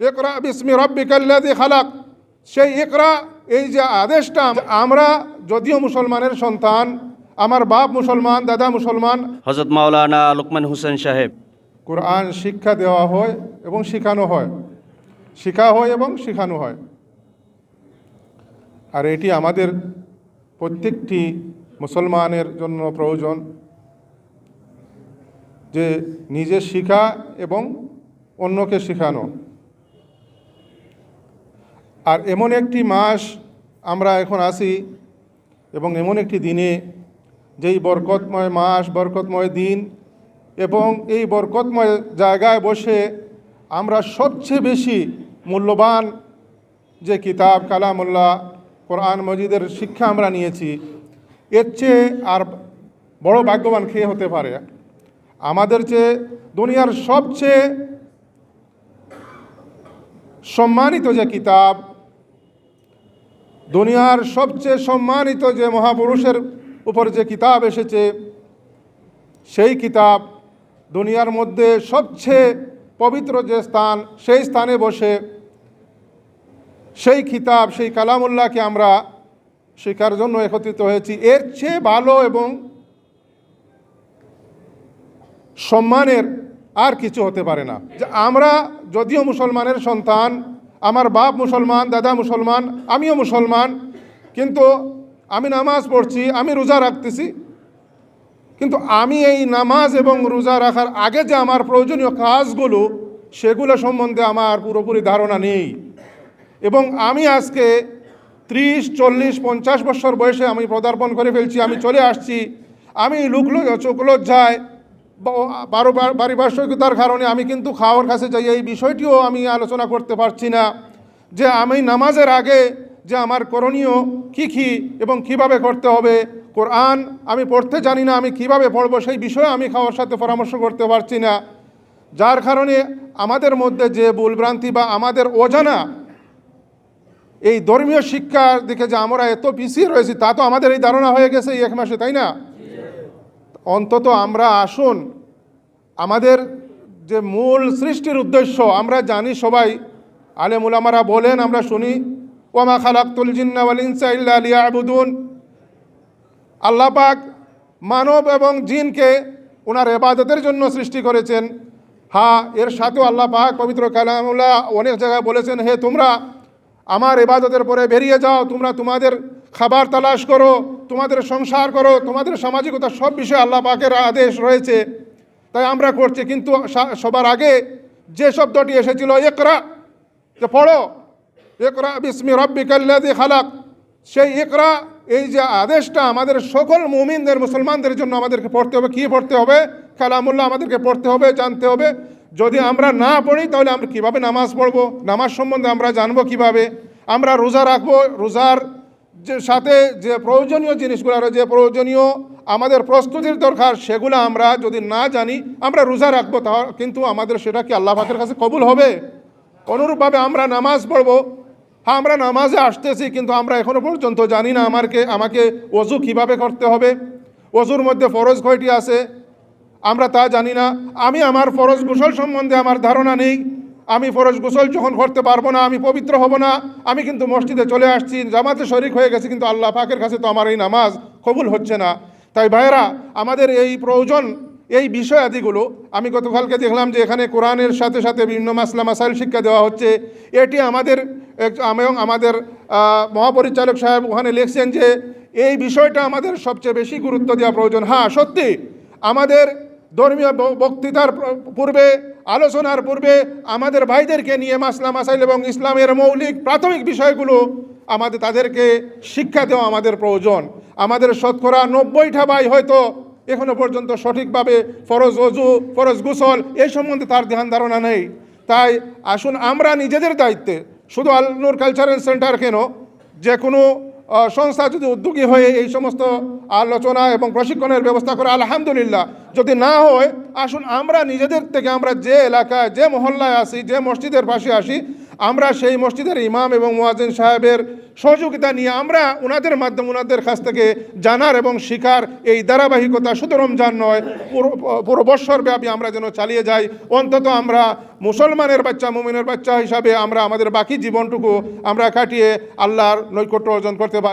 ইকরা বিসমি রব্বিকাল্লাযী খালাক। সেই ইকরা এই যে আদেশটা আমরা যদিও মুসলমানের সন্তান আমার বাপ মুসলমান দাদা মুসলমান। হজরত মাওলানা লুকমান হুসেন সাহেব। কোরআন শিক্ষা দেওয়া হয় এবং শেখানো হয়। শেখা হয় এবং শেখানো হয়। আর এটি আমাদের প্রত্যেকটি মুসলমানের জন্য প্রয়োজন যে নিজে শিখা এবং অন্যকে শেখানো। আর এমন একটি মাস আমরা এখন আসি এবং এমন একটি দিনে যেই বরকতময় মাস, বরকতময় দিন এবং এই বরকতময় জায়গায় বসে আমরা সবচেয়ে বেশি মূল্যবান যে কিতাব, কালামুল্লাহ, কোরআন মজিদের শিক্ষা আমরা নিয়েছি, এর চেয়ে আর বড় ভাগ্যবান খেয়ে হতে পারে? আমাদের চেয়ে দুনিয়ার সবচেয়ে সম্মানিত যে কিতাব দুনিয়ার সবচেয়ে সম্মানিত যে মহাপুরুষের উপর যে কিতাব এসেছে, সেই কিতাব দুনিয়ার মধ্যে সবচেয়ে পবিত্র যে স্থান, সেই স্থানে বসে সেই কিতাব, সেই কালামুল্লাহকে আমরা শেখার জন্য একত্রিত হয়েছি। এর চেয়ে ভালো এবং সম্মানের আর কিছু হতে পারে না। আমরা যদিও মুসলমানের সন্তান আমার বাপ মুসলমান, দাদা মুসলমান, আমিও মুসলমান, কিন্তু আমি নামাজ পড়ছি, আমি রোজা রাখতেছি। কিন্তু আমি এই নামাজ এবং রোজা রাখার আগে যে আমার প্রয়োজনীয় কাজগুলো, সেগুলো সম্বন্ধে আমার পুরোপুরি ধারণা নেই। এবং আমি আজকে ত্রিশ, চল্লিশ, পঞ্চাশ বছর বয়সে আমি পদার্পণ করে ফেলছি, আমি চলে আসছি। আমি লুকলো চোখলজ্জায় বারো পারিপার্শ্বিকতার কারণে আমি কিন্তু খাওয়ার কাছে যাই, এই বিষয়টিও আমি আলোচনা করতে পারছি না। যে আমি নামাজের আগে যে আমার করণীয় কী কী এবং কীভাবে করতে হবে, কোরআন আমি পড়তে জানি না, আমি কীভাবে পড়ব সেই বিষয়ে আমি খাওয়ার সাথে পরামর্শ করতে পারছি না। যার কারণে আমাদের মধ্যে যে ভুলভ্রান্তি বা আমাদের অজানা এই ধর্মীয় শিক্ষার দিকে যে আমরা এত পিছিয়ে রয়েছি, তা তো আমাদের এই ধারণা হয়ে গেছে এই এক মাসে, তাই না? অন্তত আমরা আসুন। আমাদের যে মূল সৃষ্টির উদ্দেশ্য, আমরা জানি সবাই। আলেমুলামারা বলেন, আমরা শুনি ওমা খালাকুল জিন্না ওয়াল ইনসা ইল্লা লিয়াবুদুন। আল্লাহ পাক মানব এবং জিনকে ওনার এবাদতের জন্য সৃষ্টি করেছেন। হ্যাঁ এর সাথেও আল্লাহ পাক পবিত্র কালামুল্লাহ অনেক জায়গায় বলেছেন, হে তোমরা, আমার এবাদতের পরে বেরিয়ে যাও, তোমরা তোমাদের খাবার তালাশ করো, তোমাদের সংসার করো, তোমাদের সামাজিকতা সব বিষয়ে আল্লাহ পাকের আদেশ রয়েছে। তাই আমরা করছি, কিন্তু সবার আগে যে শব্দটি এসেছিল একরা যে পড়ো একরা বিস্মি রব্বিকাল্লাদি খালাক। সেই একরা এই যে আদেশটা আমাদের সকল মুমিনদের, মুসলমানদের জন্য আমাদেরকে পড়তে হবে। কী পড়তে হবে? কালামুল্লাহ আমাদেরকে পড়তে হবে, জানতে হবে। যদি আমরা না পড়ি, তাহলে আমরা কীভাবে নামাজ পড়ব? নামাজ সম্বন্ধে আমরা জানব কীভাবে? আমরা রোজা রাখব, রোজার যে সাথে যে প্রয়োজনীয় জিনিসগুলো আরও যে প্রয়োজনীয় আমাদের প্রস্তুতির দরকার, সেগুলো আমরা যদি না জানি, আমরা রোজা রাখব তা কিন্তু আমাদের সেটা কি আল্লাহ কাছে কবুল হবে? অনুরূপভাবে আমরা নামাজ পড়ব। হ্যাঁ আমরা নামাজে আসতেছি কিন্তু আমরা এখনও পর্যন্ত জানি না আমাকে আমাকে অজু কীভাবে করতে হবে। অজুর মধ্যে ফরজ কয়টি আছে? আমরা তা জানি না। আমি আমার ফরজ গোসল সম্বন্ধে আমার ধারণা নেই। আমি ফরজ গোসল যখন করতে পারব না, আমি পবিত্র হব না, আমি কিন্তু মসজিদে চলে আসছি, জামাতে শরিক হয়ে গেছি, কিন্তু আল্লাহ পাকের কাছে তো আমার এই নামাজ কবুল হচ্ছে না। তাই ভাইরা আমাদের এই প্রয়োজন, এই বিষয় আদিগুলো আমি গতকালকে দেখলাম যে এখানে কোরআনের সাথে সাথে বিভিন্ন মাসলা, মাসাইল শিক্ষা দেওয়া হচ্ছে। এটি আমাদের এবং আমাদের মহাপরিচালক সাহেব ওখানে লিখছেন যে, এই বিষয়টা আমাদের সবচেয়ে বেশি গুরুত্ব দেওয়া প্রয়োজন। হ্যাঁ সত্যি, আমাদের ধর্মীয় বক্তৃতার পূর্বে, আলোচনার পূর্বে আমাদের ভাইদেরকে নিয়ে মাসলা মাসাইল এবং ইসলামের মৌলিক, প্রাথমিক বিষয়গুলো আমাদের তাদেরকে শিক্ষা দেওয়া আমাদের প্রয়োজন। আমাদের শতকরা নব্বইটা ভাই হয়তো এখনও পর্যন্ত সঠিকভাবে ফরজ অজু ফরজ গুসল এই সম্বন্ধে তার ধ্যান ধারণা নেই। তাই আসুন আমরা নিজেদের দায়িত্বে, শুধু আলনুর কালচারাল সেন্টার কেন, যে কোনো সংস্থা যদি উদ্যোগী হয়ে এই সমস্ত আলোচনা এবং প্রশিক্ষণের ব্যবস্থা করে, আলহামদুলিল্লাহ। যদি না হয়, আসুন আমরা নিজেদের থেকে আমরা যে এলাকায়, যে মহল্লায় আসি যে মসজিদের পাশে আসি আমরা সেই মসজিদের ইমাম এবং মোয়াজিন সাহেবের সহযোগিতা নিয়ে আমরা ওনাদের মাধ্যমে ওনাদের কাছ থেকে জানার এবং শিকার এই ধারাবাহিকতা শুধু রমজান নয়, পুরো পুরো বৎসর ব্যাপী আমরা যেন চালিয়ে যাই। অন্তত আমরা মুসলমানের বাচ্চা, মুমিনের বাচ্চা হিসাবে আমরা আমাদের বাকি জীবনটুকু আমরা কাটিয়ে আল্লাহর নৈকট্য অর্জন করতে পারি।